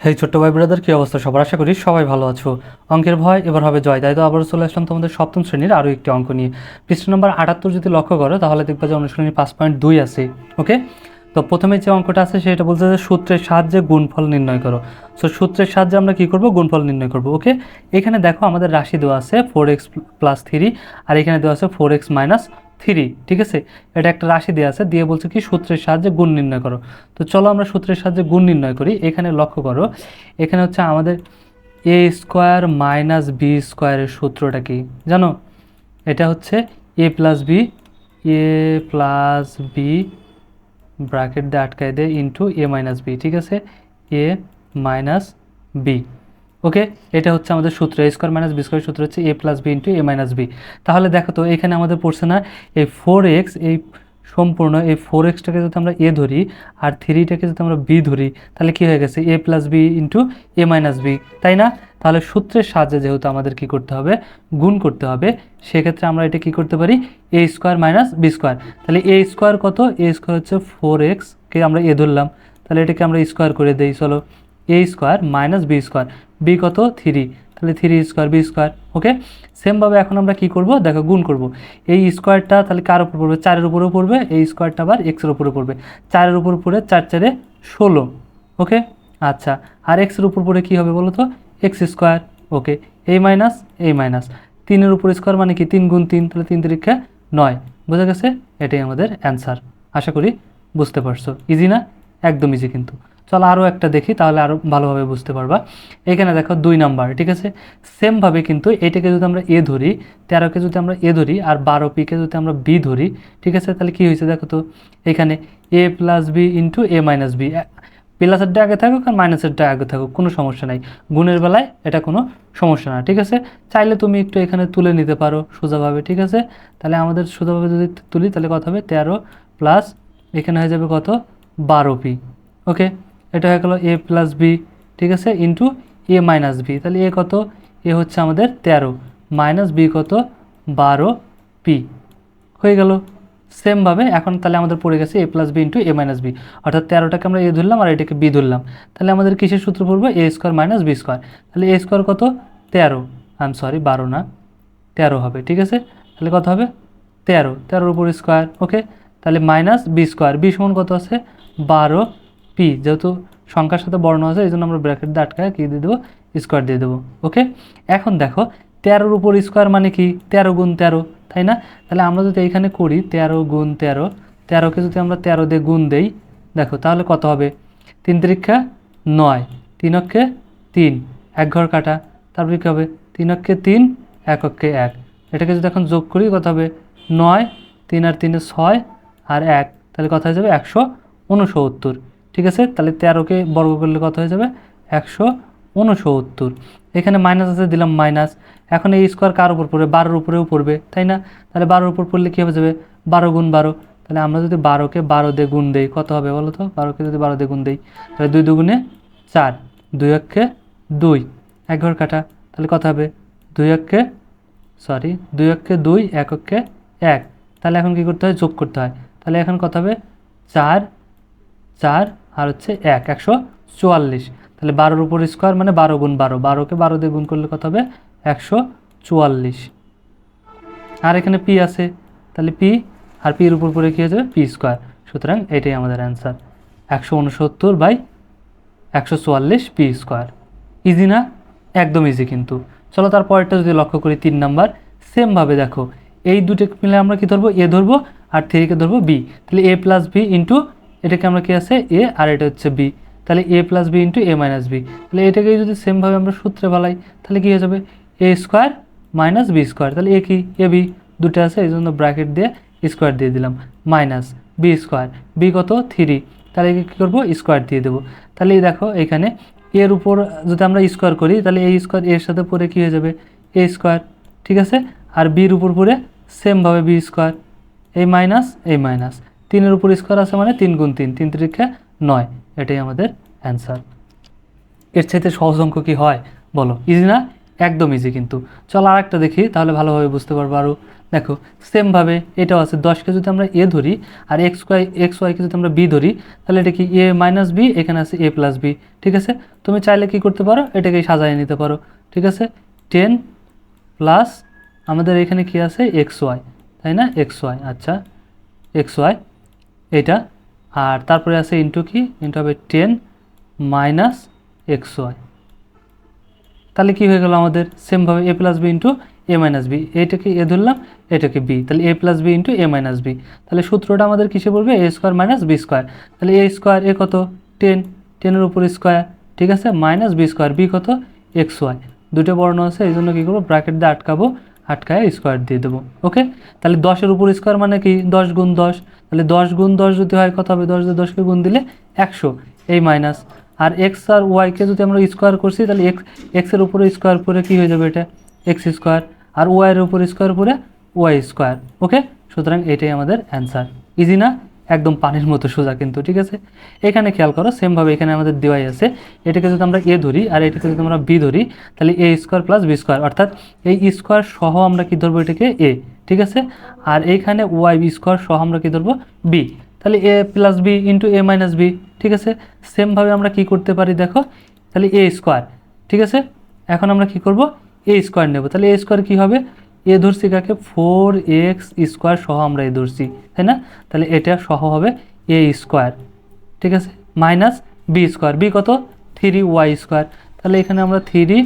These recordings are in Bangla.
হেই, ছোট্ট ভাই ব্রাদার, কী অবস্থা? সবার আশা করি সবাই ভালো আছো। অঙ্কের ভয় এবার হবে জয়। তাই তো আবারও চলে আসলাম তোমাদের সপ্তম শ্রেণির আরও একটি অঙ্ক নিয়ে। পৃষ্ঠ নম্বর আটাত্তর যদি লক্ষ্য করো, তাহলে দেখবে যে অনুশীলনী পাঁচ পয়েন্ট দুই আছে, ওকে? তো প্রথমে যে অঙ্কটা আছে, সেটা বলছে যে সূত্রের সাহায্যে গুণফল নির্ণয় করো। সো সূত্রের সাহায্যে আমরা কী করব? গুণফল নির্ণয় করব, ওকে? এখানে দেখো আমাদের রাশি দেওয়া আছে ফোর এক্স প্লাস থ্রি আর এখানে দেওয়া আছে ফোর এক্স মাইনাস থ্রি, ঠিক আছে? এটা একটা রাশি দেওয়া আছে, দিয়ে বলছে কি, সূত্রের সাহায্যে গুণ নির্ণয় করো। তো চলো আমরা সূত্রের সাহায্যে গুণ নির্ণয় করি। এখানে লক্ষ্য করো, এখানে হচ্ছে আমাদের এ স্কোয়ার মাইনাস বি স্কোয়ারের সূত্রটা কি? জানো? এটা হচ্ছে A plus B A plus B bracket দিয়ে আটকায় দেয় ইন্টু এ মাইনাস বি ঠিক আছে? A minus B okay? এটা হচ্ছে আমাদের সূত্র A square minus B square সূত্র হচ্ছে A plus B into A minus B তাহলে দেখো তো, এখানে আমাদের পড়ছে না, এই ফোর এক্স এই সম্পূর্ণ, এই ফোর এক্সটাকে যদি আমরা এ ধরি, আর থ্রিটাকে যদি আমরা বি ধরি, তাহলে কি হয়ে গেছে? A plus B into A minus B তাই না? তাহলে সূত্রের সাহায্যে যেহেতু আমাদের কি করতে হবে? গুণ করতে হবে, সেক্ষেত্রে আমরা এটা কি করতে পারি? A square minus B square তাহলে এ স্কোয়ার কত? এ স্কোয়ার হচ্ছে ফোর এক্সকে আমরা এ ধরলাম। তাহলে এটাকে আমরা স্কোয়ার করে দিই, চলো। A square minus B square B কত? থ্রি তাহলে three square B square okay সেমভাবে এখন আমরা কি করব? দেখো, গুণ করব। এই স্কোয়ারটা তাহলে কার উপর পড়বে? চারের উপরেও পড়বে। এই স্কোয়ারটা আবার এক্সের উপরে পড়বে। চারের উপর পড়ে চার চারে ষোলো ওকে আচ্ছা আর এক্সের উপর পড়ে কী হবে বলো তো? এক্স স্কোয়ার ওকে এই মাইনাস এই মাইনাস তিনের উপর স্কোয়ার মানে কি? তিন গুণ তিন, তাহলে তিন তিরিক্ষা নয়। বোঝা গেছে? এটাই আমাদের অ্যান্সার আশা করি বুঝতে পারছ। ইজি না? একদম ইজি কিন্তু। চলো আরও একটা দেখি, তাহলে আরও ভালোভাবে বুঝতে পারবা। এখানে দেখো দুই নাম্বার, ঠিক আছে? সেমভাবে কিন্তু এটাকে যদি আমরা এ ধরি, তেরোকে যদি আমরা এ ধরি, আর বারো পিকে যদি আমরা বি ধরি, ঠিক আছে? তাহলে কি হয়েছে দেখো তো, এখানে A plus B into A minus B প্লাসেরটা আগে থাকুক আর মাইনাসেরটা আগে থাকুক, কোনো সমস্যা নাই। গুণের বেলায় এটা কোনো সমস্যা না, ঠিক আছে? চাইলে তুমি একটু এখানে তুলে নিতে পারো সোজাভাবে, ঠিক আছে? তাহলে আমাদের সোজাভাবে যদি তুলি, তাহলে কত হবে? তেরো প্লাস এখানে হয়ে যাবে কত? বারো পি ওকে এটা হয়ে গেলো এ প্লাস বি ঠিক আছে? ইন্টু এ মাইনাস বি তাহলে এ কত? এ হচ্ছে আমাদের তেরো। মাইনাস বি কত? বারো পি হয়ে গেল। সেমভাবে এখন তাহলে আমাদের পড়ে গেছে A plus B into A minus B অর্থাৎ তেরোটাকে আমরা এ ধরলাম আর এটাকে বি ধরলাম। তাহলে আমাদের কিসের সূত্র পড়বে? A square minus B square তাহলে এ স্কোয়ার কত? তেরো। আই এম সরি বারো না। তেরো হবে, ঠিক আছে? তাহলে কত হবে? তেরো। তেরোর উপর স্কোয়ার ওকে তাহলে মাইনাস বি স্কোয়ার বি সমান কত আছে? বারো পি যেহেতু সংখ্যার সাথে বর্ণ আছে এই জন্য আমরা ব্র্যাকেট দিয়ে আটকায় কী দিয়ে দেবো? স্কোয়ার দিয়ে দেবো ওকে এখন দেখো, তেরোর উপর স্কোয়ার মানে কি? তেরো গুণ তেরো, তাই না? তাহলে আমরা যদি এইখানে করি, তেরো গুণ তেরো, তেরোকে যদি আমরা তেরো দিয়ে গুণ দেই, দেখো, তাহলে কত হবে? তিন তিরিক্ষা নয়, তিন অক্ষে তিন, এক ঘর কাটা, তারপরে কী হবে? তিন অক্ষে তিন, এক অক্ষে এক। এটাকে যদি এখন যোগ করি, কত হবে? নয়, তিন আর তিনে ছয়, আর এক, তাহলে কথা হয়ে যাবে? একশো উনসত্তর। ঠিক আছে? তাহলে তেরোকে বর্গ করলে কত হয়ে যাবে? একশো উনসত্তর। এখানে মাইনাস আছে, দিলাম মাইনাস এখন এই স্কোয়ার কার উপর পড়বে? বারোর উপরেও পড়বে, তাই না? তাহলে বারোর উপর পড়লে কী হয়ে যাবে? বারো গুণ বারো। তাহলে আমরা যদি বারোকে বারো দিয়ে গুণ দেই, কত হবে বলো তো? বারোকে যদি বারো দিয়ে গুণ দেই, তাহলে দুই দুগুণে চার। দুই অক্ষে দুই। এক ঘর কাটা। তাহলে কত হবে? দুই অক্ষে সরি দুই অক্ষে দুই, এক অক্ষে এক। তাহলে এখন কী করতে হয়? যোগ করতে হয়। তাহলে এখন কত হবে? চার চার আর হচ্ছে এক, একশো চুয়াল্লিশ। তাহলে বারোর উপর স্কোয়ার মানে বারো গুণ বারো। বারোকে বারো দিয়ে গুণ করলে কত হবে? একশো চুয়াল্লিশ। আর এখানে পি আছে। তাহলে পি আর পির উপর পরে কী হয়ে যাবে? পি স্কোয়ার সুতরাং এটাই আমাদের অ্যান্সার একশো উনসত্তর বাই একশো চুয়াল্লিশ পি স্কোয়ার ইজি না? একদম ইজি কিন্তু। চলো তার পরেরটা যদি লক্ষ্য করি তিন নাম্বার সেমভাবে দেখো। এই দুটো মিলে আমরা কি ধরবো? এ ধরবো আর থ্রিকে ধরবো বি তাহলে এ প্লাস বি ইন্টু এটাকে আমরা কি আছে? এ আর এটা হচ্ছে বি তাহলে A plus B into A minus B তাহলে এটাকে যদি সেমভাবে আমরা সূত্রে বলাই, তাহলে কী হয়ে যাবে? A square minus B square তাহলে এ কি? এ বি দুটো আছে, এই জন্য ব্র্যাকেট দিয়ে স্কোয়ার দিয়ে দিলাম। মাইনাস বি স্কোয়ার বি কত? থ্রি তাহলে একে কী করব? স্কোয়ার দিয়ে দেবো। তাহলে এই দেখো, এখানে এর উপর যদি আমরা স্কোয়ার করি, তাহলে এই স্কোয়ার এর সাথে পরে কী হয়ে যাবে? এ স্কোয়ার ঠিক আছে? আর বির উপর পরে সেমভাবে বি স্কোয়ার এই মাইনাস এই মাইনাস তিনের উপর স্কোয়ার আছে মানে তিন গুণ তিন তিন তিরিক্ষা নয়। এটাই আমাদের অ্যান্সার এর চাইতে সহজ অঙ্ক কি হয়? বলো। ইজি না? একদম ইজি কিন্তু। চল আর একটা দেখি, তাহলে ভালোভাবে বুঝতে পারব আরও দেখো সেমভাবে এটাও আছে। দশকে যদি আমরা এ ধরি আর এক্স ওয়াই এক্স ওয়াইকে যদি আমরা বি ধরি, তাহলে এটা কি এ মাইনাস বি এখানে আছে এ প্লাস বি ঠিক আছে? তুমি চাইলে কি করতে পারো? এটাকে সাজায় নিতে পারো। ঠিক আছে? টেন প্লাস আমাদের এখানে কি আছে? এক্স ওয়াই তাই না? এক্স ওয়াই আচ্ছা। এক্স ওয়াই এটা আর তারপরে আছে ইন্টু কি? ইন্টু হবে টেন মাইনাস এক্স ওয়াই তাহলে কি হয়ে গেল আমাদের? সেমভাবে A plus B into A minus B এটাকে এ ধরলাম, এটাকে বি তাহলে A plus B into A minus B তাহলে সূত্রটা আমাদের কিসে পড়বে? A square minus B square তাহলে এ স্কোয়ার এ কত? টেন টেনের উপর স্কোয়ার ঠিক আছে? মাইনাস বি স্কোয়ার বি কত? এক্স ওয়াই দুটো বর্ণ আছে এই জন্য কী করব? ব্র্যাকেট দিয়ে আটকাবো। আটকায় স্কোয়ার দিয়ে দেবো ওকে তাহলে দশের উপর স্কোয়ার মানে কি? দশ গুণ দশ। তাহলে দশ গুণ দশ যদি হয়, কত হবে? দশ দিয়ে দশকে গুণ দিলে একশো, এই মাইনাস আর এক্স আর ওয়াইকে যদি আমরা স্কোয়ার করছি, তাহলে এক্স এক্সের উপরে স্কোয়ার পরে কী হয়ে যাবে এটা? এক্স স্কোয়ার আর ওয়াইয়ের উপর স্কোয়ার পরে ওয়াই স্কোয়ার ওকে সুতরাং এটাই আমাদের অ্যান্সার ইজি না? একদম পানির মতো সোজা কিন্তু, ঠিক আছে? এখানে খেয়াল করো সেমভাবে এখানে আমাদের দেওয়াই আছে। এটাকে যদি আমরা এ ধরি আর এটাকে যদি আমরা বি ধরি, তাহলে A square plus B square অর্থাৎ এই স্কোয়ার সহ আমরা কি ধরবো এটাকে? এ, ঠিক আছে? আর এইখানে ওয়াই বি স্কোয়ার সহ আমরা কি ধরবো? বি তাহলে A plus B into A minus B ঠিক আছে? সেমভাবে আমরা কি করতে পারি দেখো? তাহলে এ স্কোয়ার ঠিক আছে? এখন আমরা কি করব? এ স্কোয়ার নেব। তাহলে এ স্কোয়ার কী হবে? এ ধরছি কাকে ফোর এক্স স্কোয়ার সহ আমরা এ ধরছি তাই না? তাহলে এটা সহ হবে এ স্কোয়ার, ঠিক আছে? মাইনাস বি স্কোয়ার, বি কত? Three Y square. তাহলে এখানে আমরা থ্রি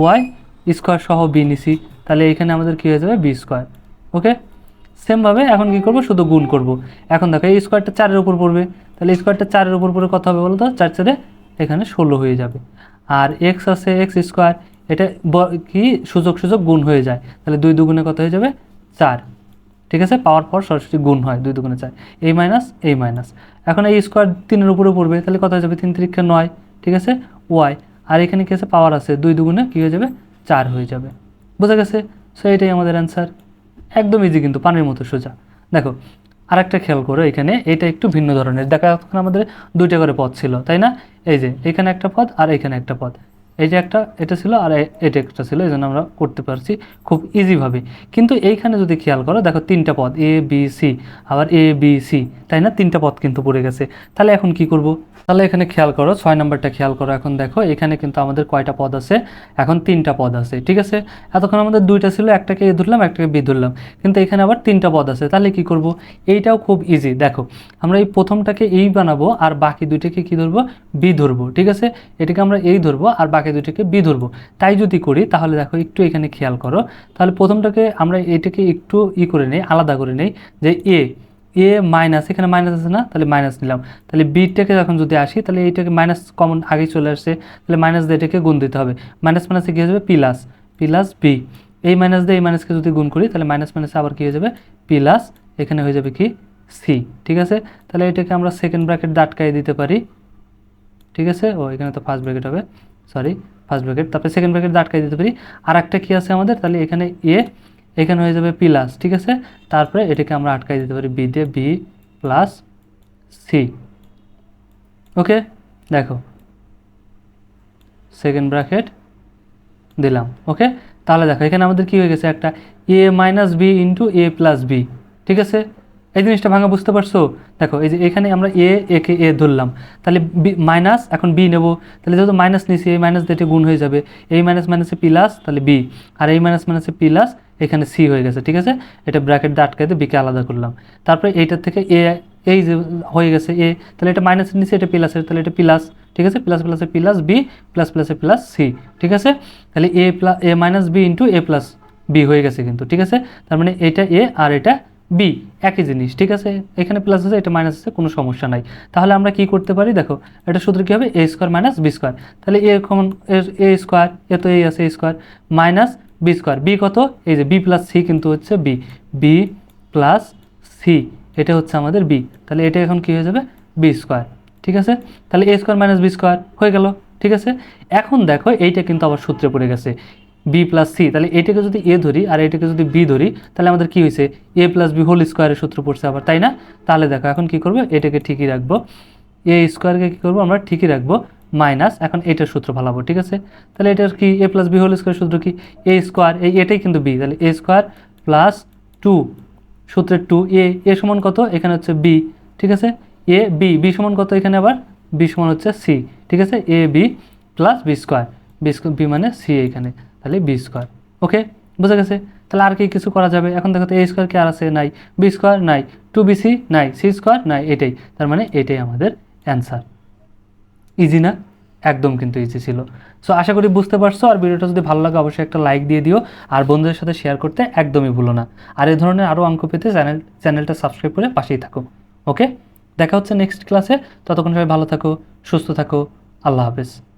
ওয়াই স্কোয়ার সহ বি নিছি, তাহলে এখানে আমাদের কী হয়ে যাবে? B square, okay? সেমভাবে এখন কি করব? শুধু গুণ করব। এখন দেখো, এই স্কোয়ারটা চারের উপর পড়বে, তাহলে স্কোয়ারটা চারের উপর পড়ে কত হবে বলো তো চার চারে এখানে ষোলো হয়ে যাবে। আর এক্স আছে, এক্স স্কোয়ার এটা কি? সুযোগ সুযোগ, গুণ হয়ে যায়। তাহলে দুই দুগুণে কত হয়ে যাবে? চার। ঠিক আছে? পাওয়ার পর সরাসরি গুণ হয় দুই দুগুণে চার। এই মাইনাস এই মাইনাস। এখন এই স্কোয়ার তিনের উপরে পড়বে, তাহলে কত হয়ে যাবে? তিন তিরিক্ষা নয়। ঠিক আছে? ওয়াই। আর এখানে কি আছে? পাওয়ার আছে। দুই দুগুণে কী হয়ে যাবে? চার হয়ে যাবে। বোঝা গেছে? সো এটাই আমাদের অ্যান্সার একদম ইজি কিন্তু, পানির মতো সোজা। দেখো, আরেকটা খেয়াল করো এখানে। এটা একটু ভিন্ন ধরনের। দেখা আমাদের দুইটা করে পথ ছিল, তাই না? এই যে, এখানে একটা পথ আর এখানে একটা পদ। এই যে একটা, এটা ছিল আর এটা একটা ছিল এই জন্য আমরা করতে পারছি খুব ইজিভাবে কিন্তু এইখানে যদি খেয়াল করো, দেখো তিনটা পদ এ বি সি আবার এ বি সি তাই না? তিনটা পদ কিন্তু পড়ে গেছে। তাহলে এখন কি করব? তাহলে এখানে খেয়াল করো, ছয় নম্বরটা খেয়াল করো এখন দেখো, এখানে কিন্তু আমাদের কয়টা পদ আছে? এখন তিনটা পদ আছে, ঠিক আছে? এতক্ষণ আমাদের দুইটা ছিল, একটাকে এ ধরলাম, একটাকে বি ধরলাম। কিন্তু এখানে আবার তিনটা পদ আছে, তাহলে কি করব? এইটাও খুব ইজি দেখো। আমরা এই প্রথমটাকে এই বানাবো, আর বাকি দুইটাকে কি ধরবো? বি ধরবো, ঠিক আছে? এটাকে আমরা এই ধরবো, আর বাকি দুইটাকে বি ধরবো। তাই যদি করি, তাহলে দেখো একটু এখানে খেয়াল করো। তাহলে প্রথমটাকে আমরা এটাকে একটু ই করে নেই, আলাদা করে নেই, যে এ এ মাইনাস, এখানে মাইনাস আছে না? তাহলে মাইনাস নিলাম। তাহলে বিটাকে যখন যদি আসি, তাহলে এইটাকে মাইনাস কমন আগেই চলে আসছে। তাহলে মাইনাস দিয়ে এটাকে গুণ দিতে হবে। মাইনাস মাইনাসে কী হয়ে যাবে? Plus plus B. এই মাইনাস দিয়ে এই মাইনাসকে যদি গুণ করি, তাহলে মাইনাস মাইনাসে আবার কী হয়ে যাবে? প্লাস, এখানে হয়ে যাবে কি? সি। ঠিক আছে? তাহলে এটাকে আমরা সেকেন্ড ব্র্যাকেট দাটকাই দিতে পারি। ঠিক আছে? ও, এখানে তো ফার্স্ট ব্র্যাকেট হবে। সরি ফার্স্ট ব্র্যাকেট তারপরে সেকেন্ড ব্র্যাকেট আটকাই দিতে পারি। আর একটা কী আছে আমাদের? তাহলে এখানে এ এখানে হয়ে যাবে প্লাস ঠিক আছে? তারপরে এটাকে আমরা আটকাই দিতে পারি বি দিয়ে বি প্লাস সি ওকে দেখো। সেকেন্ড ব্র্যাকেট দিলাম ওকে তাহলে দেখো, এখানে আমাদের কি হয়ে গেছে? একটা A minus B into A plus B ঠিক আছে? এই জিনিসটা ভাঙা বুঝতে পারছ? দেখো, এই যে এখানে আমরা এ একে এ ধরলাম। তাহলে বি, মাইনাস, এখন বি নেব। তাহলে যেহেতু মাইনাস নিছি, এই মাইনাস দিয়ে গুণ হয়ে যাবে। এই মাইনাস মাইনাসে প্লাস তাহলে বি। আর এই মাইনাস মাইনাসে প্লাস এখানে সি হয়ে গেছে, ঠিক আছে? এটা ব্র্যাকেট দিয়ে আটকাই দিয়ে বিকে আলাদা করলাম। তারপরে এইটার থেকে এ, এই যে হয়ে গেছে এ, তাহলে এটা মাইনাসের নিচে এটা প্লাসের তাহলে এটা প্লাস ঠিক আছে? প্লাস প্লাসে প্লাস বি প্লাস প্লাসে প্লাস সি, ঠিক আছে? তাহলে A plus A minus B into A plus B হয়ে গেছে কিন্তু, ঠিক আছে? তার মানে এটা এ আর এটা বি, একই জিনিস, ঠিক আছে? এখানে প্লাস আছে, এটা মাইনাস আছে, কোনো সমস্যা নাই। তাহলে আমরা কি করতে পারি? দেখো, এটা সূত্র কী হবে? A square minus B square তাহলে A common A square A তো এই আছে A square minus B square B কত? এই যে বি প্লাস সি কিন্তু হচ্ছে বি বি প্লাস সি এটা হচ্ছে আমাদের বি তাহলে এটা এখন কি হয়ে যাবে? বি স্কোয়ার ঠিক আছে? তাহলে A square minus B square হয়ে গেল, ঠিক আছে? এখন দেখো, এইটা কিন্তু আবার সূত্রে পড়ে গেছে। বি প্লাস সি, তাহলে এটাকে যদি এ ধরি আর এটাকে যদি বি ধরি, তাহলে আমাদের কি হয়েছে? এ প্লাস বি হোল স্কোয়ারের সূত্র পড়ছে আবার, তাই না? তাহলে দেখো, এখন কি করব? এটাকে ঠিকই রাখব। এ স্কোয়ারকে কী করব? আমরা ঠিকই রাখব, মাইনাস, এখন এটার সূত্র ভালাবো, ঠিক আছে? তাহলে এটার কি? A plus B whole square সূত্র কি? এ স্কোয়ার, এই এটাই কিন্তু বি, তাহলে এ স্কোয়ার প্লাস টু, সূত্রের টু, এ এ সমান কত? এখানে হচ্ছে বি, ঠিক আছে? এ, বি বি সমান কত এখানে আবার? বি সমান হচ্ছে সি, ঠিক আছে? A, B plus B square B square, B মানে সি এখানে। তাহলে বি স্কোয়ার। ওকে? বুঝা গেছে? তাহলে আর কি কিছু করা যাবে? এখন দেখো তো এ স্কোয়ার কি আর আছে? নাই। বি স্কোয়ার নাই। টু বি সি নাই। সি স্কোয়ার নাই। এটাই। তার মানে এটাই আমাদের অ্যান্সার। ইজি না? একদম কিন্তু ইজি ছিল। সো আশা করি বুঝতে পারছ। আর ভিডিওটা যদি ভালো লাগে, অবশ্যই একটা লাইক দিয়ে দিও। আর বন্ধুদের সাথে শেয়ার করতে একদমই ভুলো না। আর এই ধরনের আরও অঙ্ক পেতে চ্যানেল, চ্যানেলটা সাবস্ক্রাইব করে পাশেই থাকো। ওকে? দেখা হচ্ছে নেক্সট ক্লাসে। ততক্ষণ সবাই ভালো থাকো, সুস্থ থাকো। আল্লাহ হাফেজ।